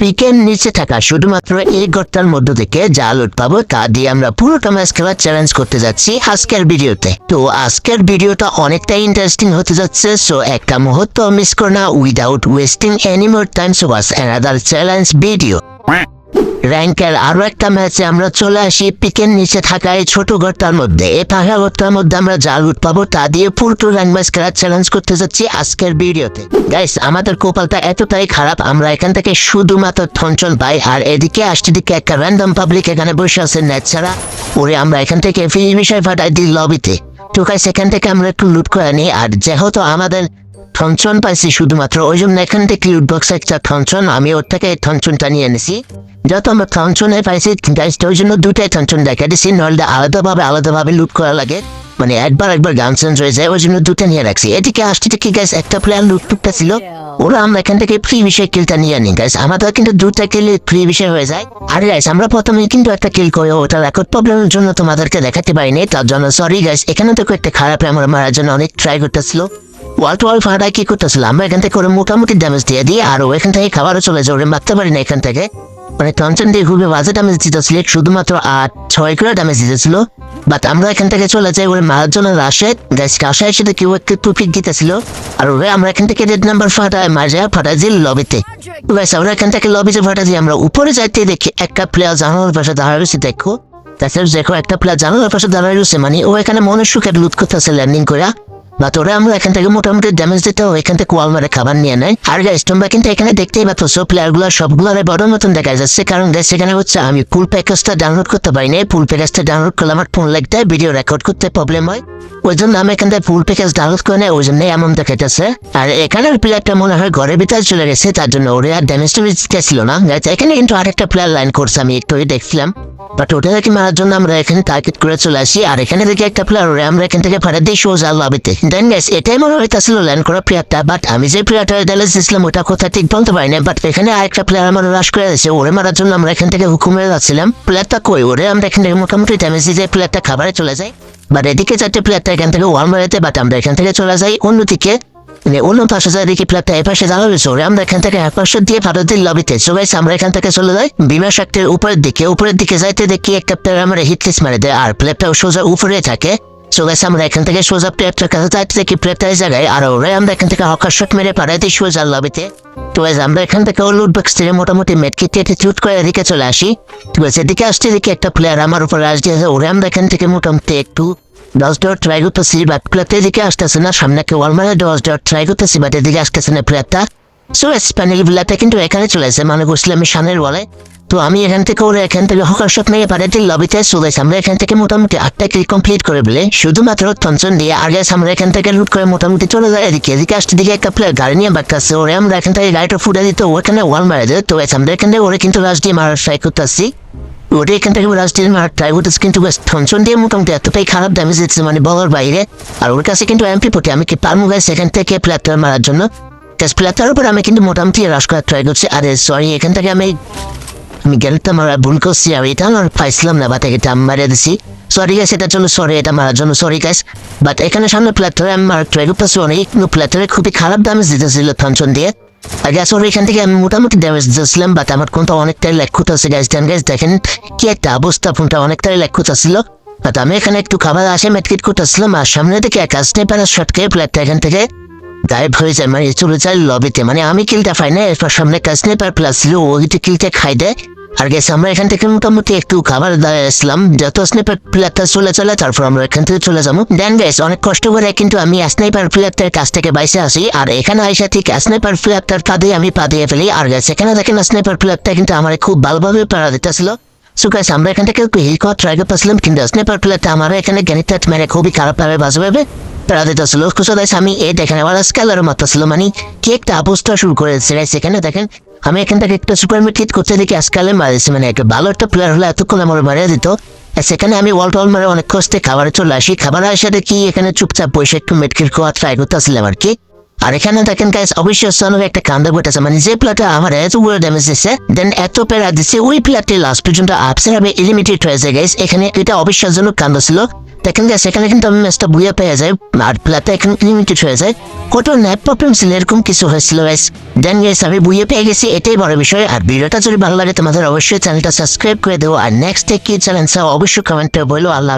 পিকের নিচে থাকা শুধুমাত্র এই গর্তার মধ্য থেকে যা লুট পাবো, তা দিয়ে আমরা পুরোটা ম্যাচ খেলার চ্যালেঞ্জ করতে যাচ্ছি আজকের ভিডিওতে তো আজকের ভিডিওটা অনেকটাই ইন্টারেস্টিং হতে যাচ্ছে সো একটা মুহূর্ত মিস করো না without wasting any more time so was another challenge video র্যাঙ্কের আরও একটা ম্যাচে আমরা চলে আসি পিকের নিচে থাকা এই ছোট ঘরটার মধ্যে। এই পাখা ঘরটার মধ্যে আমরা যা লুট পাবো তা দিয়ে পুরো র্যাঙ্ক ম্যাচ খেলার চ্যালেঞ্জ করতে যাচ্ছি আজকের ভিডিওতে। গাইস আমাদের কপালটা এতটাই খারাপ, আমরা এখান থেকে শুধুমাত্র থঞ্চন পাই, আর এদিকে আসতে দিকে একটা র্যান্ডম পাবলিক এখানে বসে আছে নেট ছাড়া। ওরে, আমরা এখান থেকে ফ্রি বিষয় ফাটাই দিই লবিতে তো। গাইস এখান থেকে আমরা একটু লুট করে নিই, আর যেহেতু আমাদের থনচন পাইছি শুধুমাত্র। ওই জন্য এখান থেকে লুট বক্স একটা থনচন আমি ওর থেকে থনচনটা নিয়ে এনেছি। যত আমরা থনচনে পাইছি ওই জন্য দুটাই থনচন দেখা দিছি, নইলে আলাদাভাবে আলাদাভাবে লুট করা লাগে। মানে একবার একবার গান চেঞ্জ হয়ে যায় ওই জন্য দুটো নিয়ে রাখছি। এদিকে আসতে থেকে গাইস একটা প্লেয়ার লুট টুকটা ছিল। ওরা আমরা এখান থেকে ফ্রি বিষয় কিলটা নিয়ে নিই গাইস আমাদের কিন্তু দুটা কিলে ফ্রি বিষয় হয়ে যায়। আর গাইস আমরা প্রথমে কিন্তু একটা কিল করে, ওটা রেকর্ড প্রবলেমের জন্য তোমাদেরকে দেখাতে পারিনি, তার জন্য সরি গাইস এখানে তো একটা খারাপ আমরা মারার জন্য অনেক ট্রাই করতেছিল। ওয়াল টু ওয়াল কি করতেছিল? আমরা এখান থেকে মোটামুটি ড্যামেজ দিয়ে দিই আর ও এখান থেকে খাবারও চলে মারতে পারি না এখান থেকে। মানে দিয়ে বাজে ড্যামেজ দিতেছিল শুধুমাত্র আট, ছয় করে ড্যামেজ দিতেছিল। বাট আমরা এখান থেকে চলে যাই, ওরে মারার জন্য সাথে কেউ একটু দিতেছিল। আর ওরে আমরা এখান থেকে রেড নাম্বার ফাটায় মারা ফাটাই দিই লবিতে ব্যাস আমরা এখান থেকে লবিতে ফাটা দিই আমরা উপরে যাইতে দেখি একটা প্লেয়ার জানানোর পাশে দাঁড়া রয়েছে, দেখো। তাছাড়া দেখো, একটা প্লেয়ার জানানোর পাশে দাঁড়ায় রয়েছে মানে ও এখানে মনের সুখে লুট করতেছে ল্যান্ডিং করে বা তোরা আমরা এখান থেকে মোটামুটি ড্যামেজ দিতে এখান থেকে ওয়াল মারে খাবার নিয়ে নেয় আর গাইস তোমরা কিন্তু এখানে দেখতেই পাচ্ছ, সব প্লেয়ারগুলো সবগুলো বড় মতন দেখা যাচ্ছে। কারণ গাইস সেখানে হচ্ছে আমি ফুল প্যাকেজটা ডাউনলোড করতে পারি না ফুল প্যাকেজটা ডাউনলোড করলে আমার ফোন লাগতে ভিডিও রেকর্ড করতে প্রবলেম হয়। ওই জন্য আমি এখান থেকে ফুল প্যাকেজ ডাউনলোড করে নেই, ওই জন্য এমন দেখাইতেছে। আর এখানের প্লেয়ারটা মনে হয় ঘরের ভিতরে চলে গেছে, তার জন্য ওরে আর ড্যামেজ ট্যামেজ ছিল না। এখানে কিন্তু আরেকটা প্লেয়ার লাইন করছে, আমি একটু দেখছিলাম বাট ওটা দেখি মারার জন্য আমরা এখানে টার্গেট করে চলে আসি, আর এখানে দেখি একটা প্লেয়ার আমরা এখান থেকে ফাটা দিই, সোজা লবিতে। দেন গ্যাস এটাই মনে হইতেছিল ল্যান্ড করা প্লেয়ারটা বাট আমি যে প্লেয়ারটা ড্যালেস দিয়েছিলাম ওটা কোথা ঠিক বলতে পারি না বাট এখানে আরেকটা প্লেয়ার আমার রাশ করে দিয়েছে, ওরে মারার জন্য আমরা এখান থেকে হুকুমে যাচ্ছিলাম। প্লেয়ারটা কই? ওরে আমরা এখান থেকে মোটামুটি ড্যামেজ দিয়ে প্লেয়ারটা খাবারে চলে যাই। বাট এদিকে চারটে প্লেয়ারটা এখান থেকে ওয়ান মারাতে বাট আমরা এখান থেকে চলে যাই। অন্যদিকে অন্য পাশে যায় দেখি প্লেয়ারটা এ পাশে দাঁড়াবে সরে আমরা এখান থেকে এক পাশে দিয়ে ভারতের লবিতে। সো গাইস আমরা এখান থেকে চলে যাই বিমা শক্তির উপরের দিকে উপরের দিকে যাইতে দেখি একটা প্লেয়ার আমরা হিটলিস মারে দেয়। আর প্লেয়ারটা সোজা উপরে থাকে। সো গাইস আমরা এখান থেকে সোজা প্লেয়ারটার কাছে যাইতে দেখি প্লেয়ারটা এই জায়গায়। আর ওরে, আমরা এখান থেকে হকার শট মেরে পাড়াই দিই সোজা লবিতে। তো গাইস আমরা এখান থেকে লুট বক্স থেকে মোটামুটি মেটকিট টেটে চুট করে এদিকে চলে আসি। ঠিক আছে এদিকে আসতে দেখি একটা প্লেয়ার আমার উপর আস দিয়েছে ওরে, আমরা এখান থেকে মোটামুটি একটু দশ ডট ট্রাই করতেছি বাট প্লেয়ারটা এদিকে আসতেছে না, সামনে একটা ওয়াল মারে দশ ডট ট্রাই করতেছি বাট এদিকে আসতেছে না প্লেয়ারটা সো স্প্যানেল প্লেয়ারটা কিন্তু এখানে চলে আসে মানে বসলে আমি সামনের বলে। তো আমি এখান থেকে ওরা এখান থেকে হকার শট নিয়ে পাঠাতে লবিতে চলে। আমরা এখান থেকে মোটামুটি আটটা কিল কমপ্লিট করে বলে শুধুমাত্র থনচন দিয়ে আগে আমরা এখান থেকে লুট করে মোটামুটি চলে যায় এদিকে এদিকে আসতে দিকে একটা প্লেয়ার গাড়ি নিয়ে বাক্কাছে ওরে আমরা এখান থেকে গাড়িটা ফুটে দিত ওখানে ওয়াল মারে দেয়। তো আমরা এখান থেকে ওরে কিন্তু রাজ দিয়ে মারার ট্রাই করতেছি। ওটা এখান থেকে মারার ট্রাই করতেছে কিন্তু থনচন দিয়ে মোটামুটি এতটাই খারাপ ড্যামেজ দিচ্ছে মানে বলার বাইরে। আর ওর কাছে কিন্তু এমপি পটি আমি কি পারমু গাইস এখান থেকে প্লেয়ারটা মারার জন্য? গাছ প্লেয়ারটার উপর আমি কিন্তু মোটামুটি রাশ করার ট্রাই করছি। আরে সরি এখান থেকে আমি আমি গেলটা মারা ভুল করছি। আর এটা আমার পাইছিলাম না বাট এটা আমি মারিয়ে দিছি। সরি গাইস এটা জন্য সরি এটা মারার জন্য সরি গাইস বাট এখানে সামনে প্লেয়ারটারে আমি মারার ট্রাই করতেছি। অনেক কিন্তু প্লেয়ারটারে খুবই খারাপ ড্যামেজ দিতেছিল থনচন দিয়ে। গ্যাস এখান থেকে আমি মোটামুটি ড্যামেজ দিয়েছিলাম বাট আমার কোনটা অনেকটাই লেখুত আছে গ্যাস দেন গ্যাস দেখেন কি একটা অবস্থা ফোনটা অনেকটাই লেখুত খুঁতেছিল বাট আমি এখানে একটু খাবার আসে মেটকিট করতেছিলাম আর সামনে থেকে এক স্নেপার শট খেয়ে প্লেটটা এখান থেকে গায়েব হয়ে যায় মানে চলে যায় লবিতে মানে আমি কিলটা পাই না এরপর সামনে একটা স্নেপার প্লাস ছিল ওইটা কিলটা খাই দেয় আর গেছে আমরা এখান থেকে মোটামুটি একটু খাবার দাঁড়িয়ে আসলাম। যত স্নেপার প্লেয়ারটা চলে চলে, তারপর আমরা এখান থেকে চলে যাব। দেন গেস অনেক কষ্ট করে কিন্তু আমি স্নাইপার প্লেয়ারটার কাছ থেকে বাইসে আসি। আর এখানে আইসা ঠিক স্নাইপার প্লেয়ারটার পা দিয়ে আমি পা দিয়ে ফেলি। আর গেছে এখানে দেখেন স্নাইপার প্লেয়ারটা কিন্তু আমার খুব ভালোভাবে পাড়া দিতেছিল। সো গাইস আমরা এখান থেকে হিল করা ট্রাই করতেছিলাম, কিন্তু স্নেপার প্লেয়ারটা আমার এখানে গ্যানিটা মেরে খুবই খারাপভাবে, বাজেভাবে প্যারা দিতেছিল। গাইস আমি এই দেখেন আবার স্কেলার মারতেছিল। মানে কি একটা অবস্থা শুরু করেছে। গাইস এখানে দেখেন আমি এখান থেকে একটা সুপার মিট হিট করতে দেখি, আজকালে মারিয়েছি মানে একটা ভালো একটা প্লেয়ার হলে এতক্ষণ আমার মারিয়ে দিত। সেখানে আমি ওয়াল টল মারে অনেক কষ্টে খাবারে চলে আসি। খাবার আসে দেখি এখানে চুপচাপ বসে একটু মেটকিট খাওয়া ট্রাই করতেছিলাম আর কি। আর এখানে দেখেন গাইস অবশ্যই সনবে একটা কান্দা বইতেছে মানে যে প্লেয়ারটা আমার এত বড় ড্যামেজ দিচ্ছে দেন এত প্যারা দিচ্ছে ওই প্লেয়ারটি লাস্ট পর্যন্ত আপসের হবে এলিমিটেড হয়েছে গাইস এখানে এটা অবিশ্বাসজনক কান্দ ছিল। দেখেন যে সেখানে কিন্তু আমি ম্যাচটা বুয়ে পেয়ে যাই, আর প্লেতে এখন লিমিটেড হয়ে যায় কত ন্যাপ প্রবলেম ছিল, এরকম কিছু হয়েছিল গাইস দেন গাইস আমি বুয়ে পেয়ে গেছি, এটাই বড় বিষয়। আর ভিডিওটা যদি ভালো লাগে, তোমাদের অবশ্যই চ্যানেলটা সাবস্ক্রাইব করে দেবো। আর নেক্সট ডে কি চ্যানেল অবশ্যই কমেন্টে বলো। আল্লাহ।